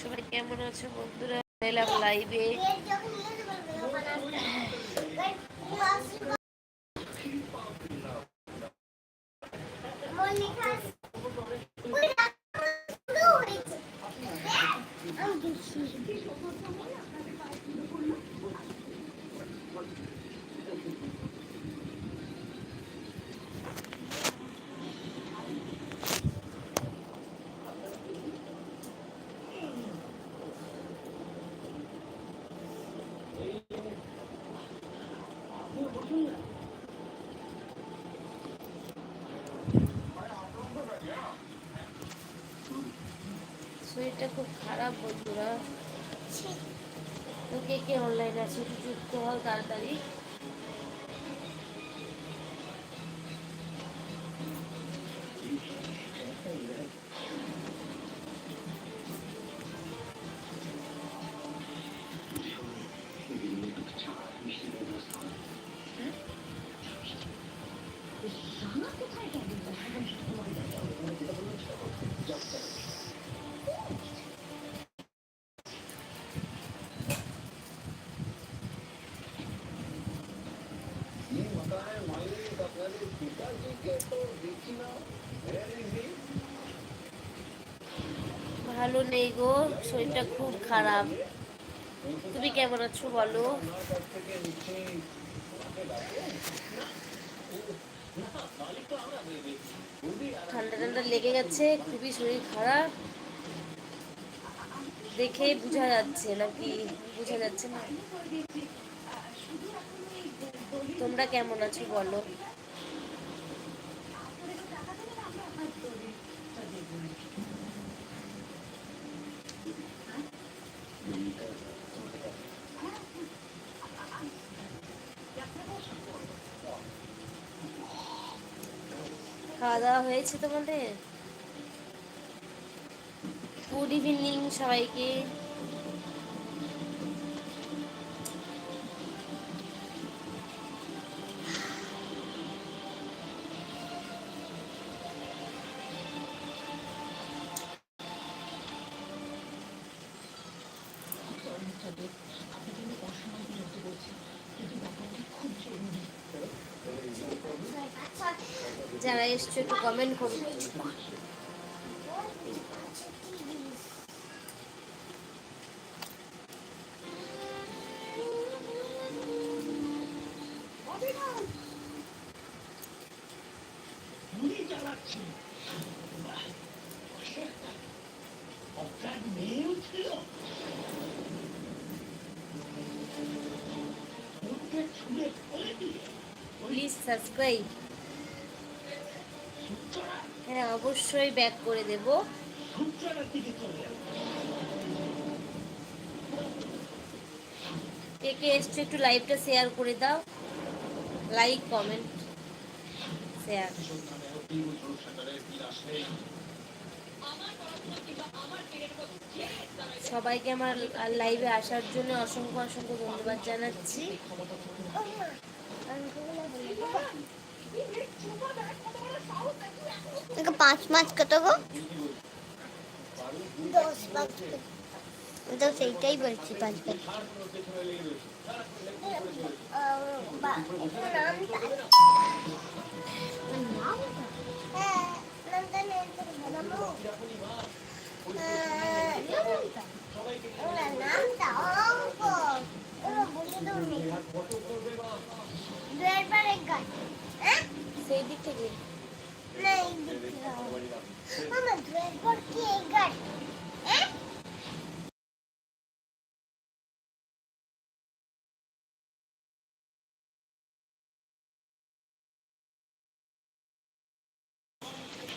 সবাই কেমন আছো বন্ধুরা? এলাম লাইভে শরীরটা খুব খারাপ বন্ধুরা। কে কে অনলাইন আছে একটু যুক্ত হও তাড়াতাড়ি। ভালো নেই গো, শরীরটা খুব খারাপ। তুমি কেমন আছো বলো? ঠান্ডা ঠান্ডা লেগে গেছে, খুবই শরীর খারাপ। দেখে বোঝা যাচ্ছে নাকি? বোঝা যাচ্ছে না। তোমরা কেমন আছো বলো? খাওয়া দাওয়া হয়েছে তোমাদের? গুড ইভিনিং সবাইকে। এসছো একটু কমেন্ট করুন প্লিজ সাবস্ক্রাইব অবশ্যই ব্যাক করে দেব। কে কে এসছো একটু লাইভটা শেয়ার করে দাও। লাইক কমেন্ট শেয়ার সবাইকে আমার লাইভে আসার জন্য অসংখ্য অসংখ্য ধন্যবাদ জানাচ্ছি। তোকে পাঁচ মাস কত গো আমি তো সেইটাই বলছি পাঁচ মাস সেই দিক থেকে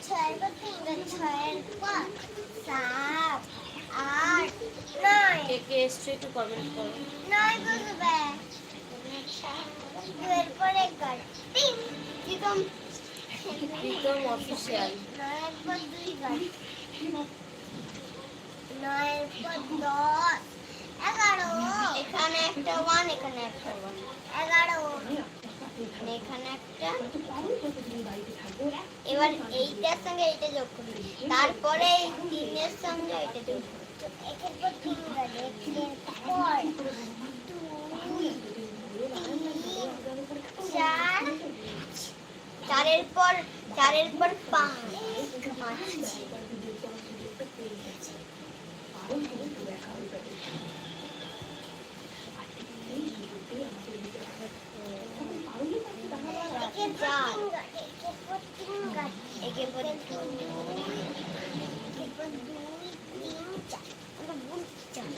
ছয়ের পর তিনটা ছয়ের পর সাত আট নয় কে কে এসছো একটু কমেন্ট করো নয় বলবে দুয়ের পরে গাছ তিন কীরকম প্রীতম অফিসিয়াল নয়ের পর দুই গাছ নয়ের পর দশ এগারো। এখানে একটা ওয়ান এখানে একটা। ওয়ান একটা এবার এইটার সঙ্গে এইটা যোগ তারপরে এই তিনের সঙ্গে এটা যোগ করবি। একের পর তিন গাছ একের পর দুই তিন চার চারের পর চারের পর পাঁচ পাঁচ একের পর তিন গাছ একের পর তিন গাছ একের পর তিন। একের পর দুই তিন চার আমরা বলছি চার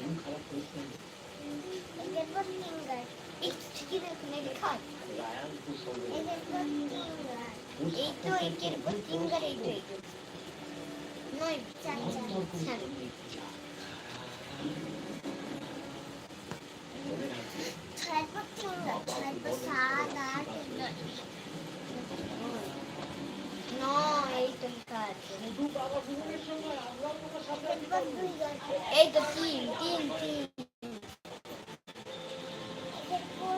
একের পর তিন গাছ এই তিন তো তিন তিন গাছ ছয়ের পর সাত আট নয় নয় এই তো লেখা আছে একের পর দুই গাছ এই তো তিন তিন তিন একের পর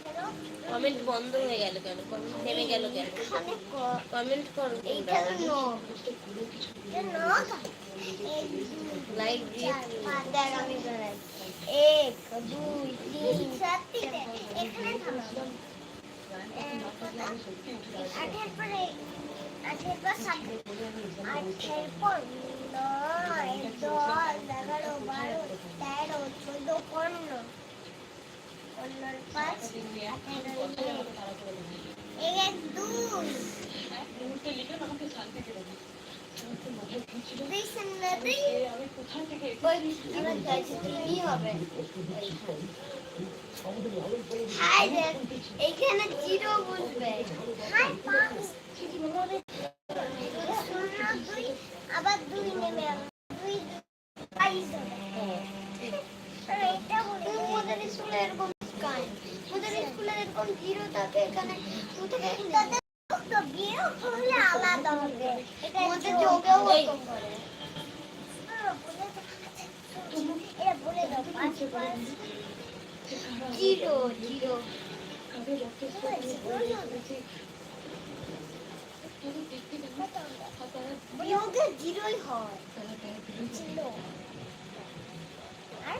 কমেন্ট বন্ধ হয়ে গেল কেন? কমেন্ট থেমে গেল কেন? কমেন্ট করো লাইক দিয়ে চার এক দুই তিন দে, এখানে আঠের পরে আঠের পর সাত আঠের পর নয় দশ এগারো বারো তেরো চোদ্দ পনেরো। পনেরো পাঁচ এক দুই এইখানে জিরো বসবে হাই পাঁচ শূন্য দুই আবার দুই নেমে আসবে। দুই বাইশ হবে আর এটা বলে কিন্তু ওদের স্কুলে এরকম কাজ ওদের স্কুলে এরকম জিরো থাকে এখানে আলাদা হবে। এটা যোগেও বলে দাও। এটা বলে দাও পাঁচ পাঁচ। Zero zero. বিয়োগে জিরোই হয়। ছিল আর?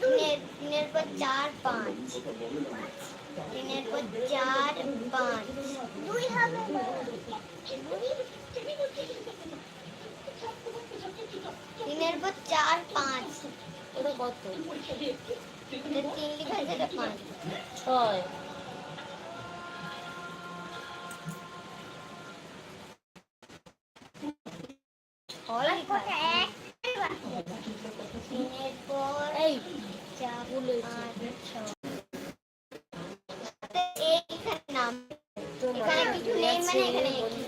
তিনের পর চার পাঁচ। তিনের পর চার পাঁচ। দুই পর চার পাঁচ। কত? তিন লিখা পাঁচ। ছয়। মানে এখানে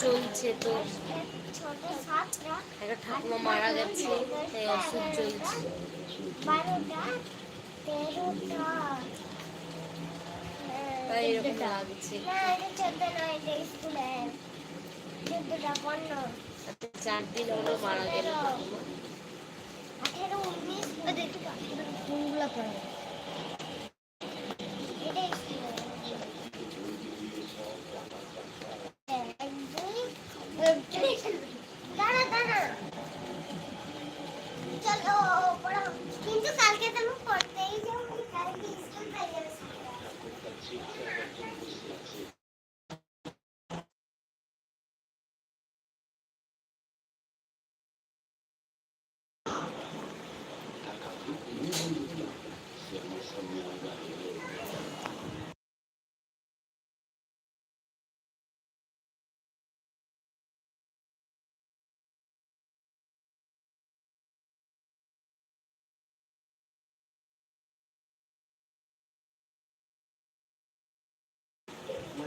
চলছে তো। একটা ঠাকুমা মারা গেছে, তাই অসুখ চলছে। তাই এরকম লাগছে। পনেরো চার দিন হলো মারা গেল। ঠাকুমা আঠেরো উনিশ কোনগুলো পড়ে এটা স্কুলে এক দুই দাঁড়া দাঁড়া চলো পড়ো কিন্তু কালকে তুমি পড়তেই যাও কালকে স্কুল পেয়ে যাবে মানে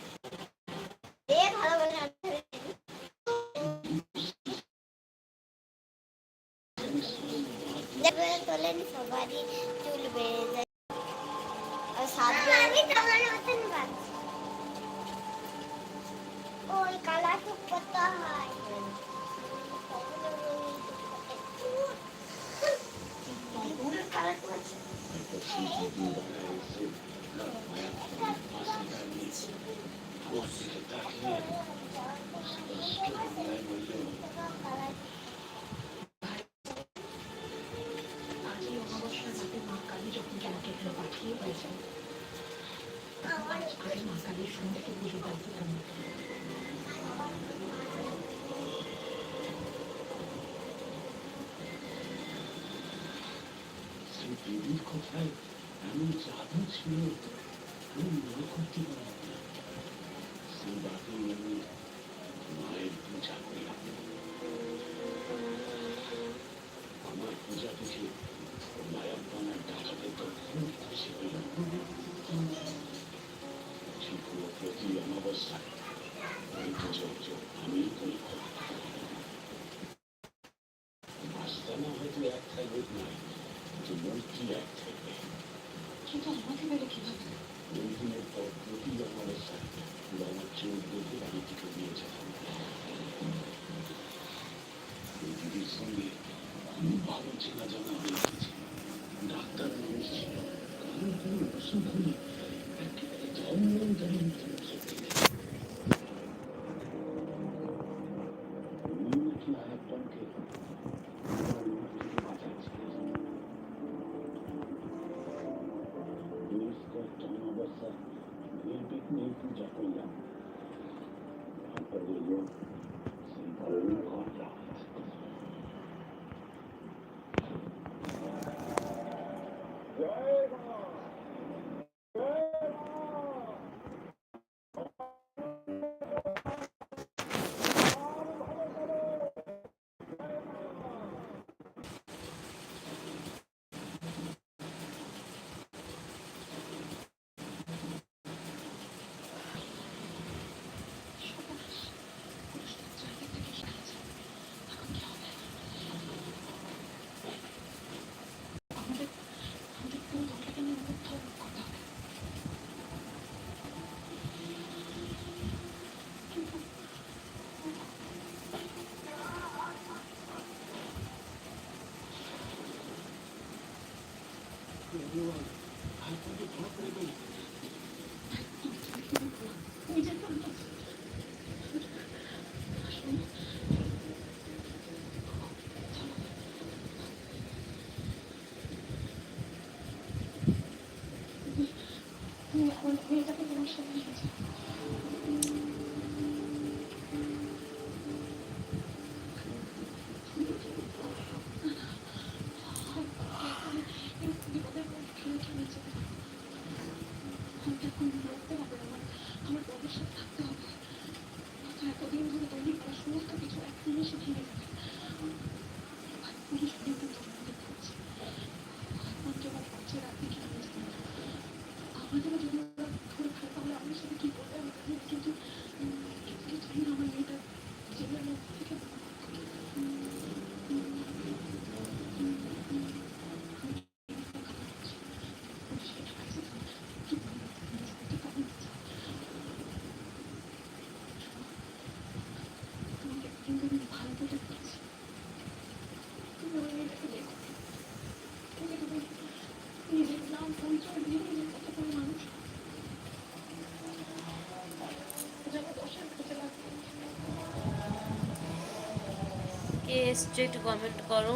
তোলেন সবারই চুল বেড়ে যায় ওই কালা টুক করতে হয় কালা টুক দেবীর কথায় এমন জাদু ছিল আমি মনে করতে পারি না সেই রাতেই আমি মায়ের পূজা করলাম আমার পূজা দেখে মায়াপ্পানের ডাকাতে তো খুশি হলাম হলো প্রতি অমাবস্যায় আমি করি আস্তানা হয়তো এক থাকবে নয় কিন্তু মূর্তি এক থাকবে কিন্তু আমাকে বেড়ে কীভাবে ওই দিনের পর প্রতি অমাবস্যায় আমার চোখ দেখে বাড়ি থেকে নিয়ে ওই দিদির সঙ্গে খুব ভালো চেনা জানা হয়ে গেছে ডাক্তার মানুষ ছিল কারোর কোনো অসুখ হলে একেবারে 嗯 আর এসছে একটু কমেন্ট করো।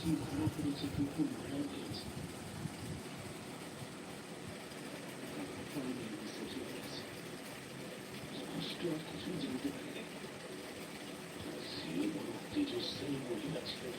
কি ভালো করেছে কি খুব ভালো করেছে স্পষ্ট আর কিছুই জানতে পারিনি সে বড় তেজস্বী মহিলা ছিলেন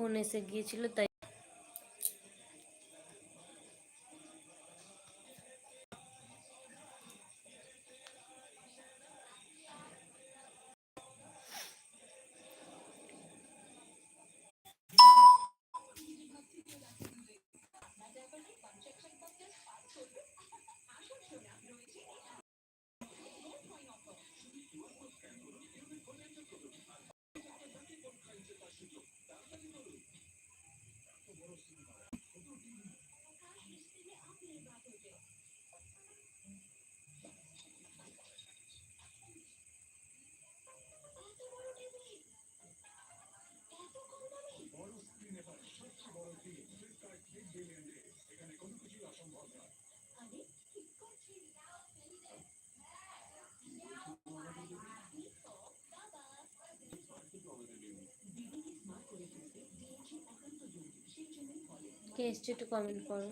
ফোন এসে গিয়েছিল তাই কে এসছে একটু কমেন্ট করো।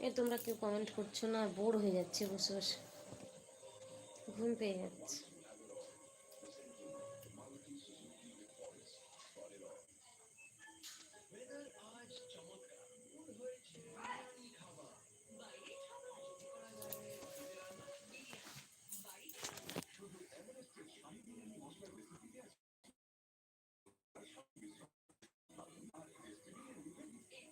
এ তোমরা কেউ কমেন্ট করছ না বোর হয়ে যাচ্ছে বসে বসে। ঘুম পেয়ে যাচ্ছে।